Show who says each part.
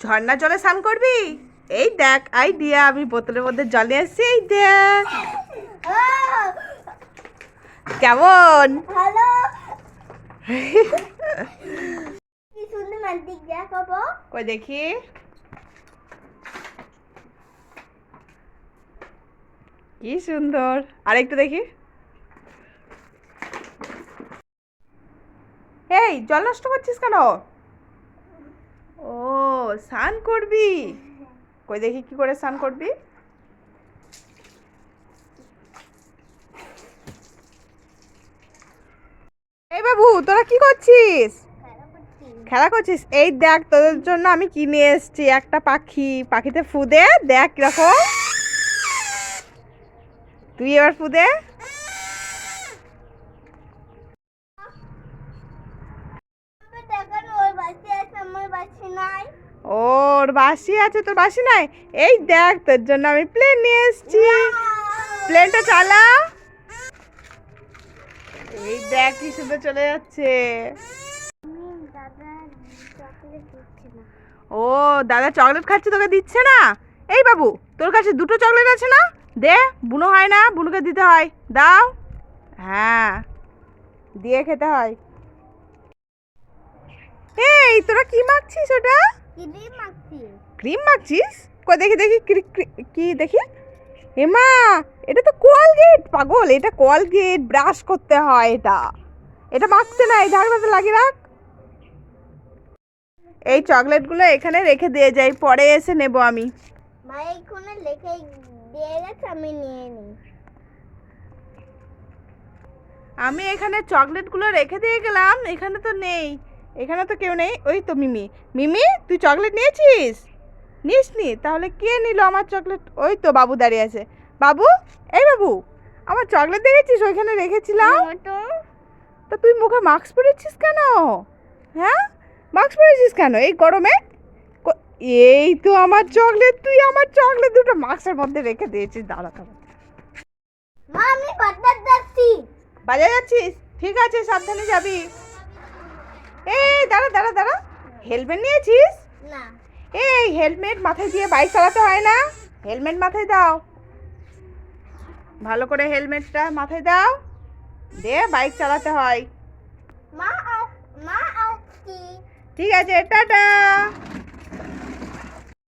Speaker 1: ঝর্ণা জলে স্নান করবি? এই দেখ আইডিয়া আমি বোতলের মধ্যে জলে এসেছি এই দেখ। কেমন? কই দেখি? কি সুন্দর। আরেকটু দেখি। এই জল নষ্ট করছিস কেন? ও। স্নান করবি? কই দেখি কি করে স্নান করবি? এই বাবু, তোরা কি করছিস? খেলা করছিস? এই দেখ, তোদের জন্য আমি কিনে এসেছি একটা পাখি। পাখিতে ফুদে, দেখ কীরকম। তুই এবার ফুদে
Speaker 2: দেখেন ওর বাচ্চা আছে আমার বাচ্চা নাই
Speaker 1: ওর বাসি আছে, তোর বাসি নাই? এই দেখ, তোর জন্য আমি প্লেন নিয়ে এসেছি। প্লেনটা চালা। এই দেখ কি সুন্দর চলে যাচ্ছে। ও, দাদা চকলেট খাচ্ছে, তোকে দিচ্ছে না? এই বাবু, তোর কাছে দুটো চকলেট আছে না? দে, বুনো হয় না, বুনুকে দিতে হয়। দাও। হ্যাঁ দিয়ে খেতে হয়। এই, তোরা কি মাখছিস ওটা? ক্রিম মাখছিস কই দেখি দেখি কি দেখি? এমা এটা তো কোয়ালগেট পাগল এটা কোয়ালগেট ব্রাশ করতে হয় এটা। এটা মাখতে নাই ঝাড়বাতে লাগিয়ে রাখ। এই চকলেটগুলো এখানে রেখে দিয়ে যাই পরে এসে নেব আমি।
Speaker 2: মা এইখানে লেখে দিয়ে গেছে আমি নিয়ে নিই
Speaker 1: আমি এখানে চকলেটগুলো রেখে দিয়ে গেলাম এখানে তো নেই। এখানে তো কেউ নেই। ওই তো মিমি। মিমি তুই চকলেট নিয়েছিস? নিস নি তাহলে কে নিল আমার চকলেট? ওই তো বাবু দাঁড়িয়ে আছে। বাবু এই বাবু আমার চকলেট দেখেছিস? ওইখানে রেখেছিলাম।
Speaker 2: তো।
Speaker 1: তা তুই মুখে মাস্ক পরেছিস কেন? হ্যাঁ? মাস্ক পরেছিস কেন? এই গরমে? এই তো আমার চকলেট তুই আমার চকলেট দুটো মাস্কের মধ্যে রেখে দিয়েছিস। দাঁড়া দাঁড়া।
Speaker 2: মা আমি বাজার যাচ্ছি।
Speaker 1: বাজার যাচ্ছিস? ঠিক আছে সাবধানে যাবি। এই দাঁড়া দাঁড়া দাঁড়া। হেলমেট নিয়েছিস?
Speaker 2: না।
Speaker 1: এই হেলমেট মাথায় দিয়ে বাইক চালাতে হয় না। হেলমেট মাথায় দাও। ভালো করে হেলমেটটা মাথায় দাও। দিয়ে বাইক চালাতে হয়।
Speaker 2: মা মা
Speaker 1: ঠিক আছে টাটা।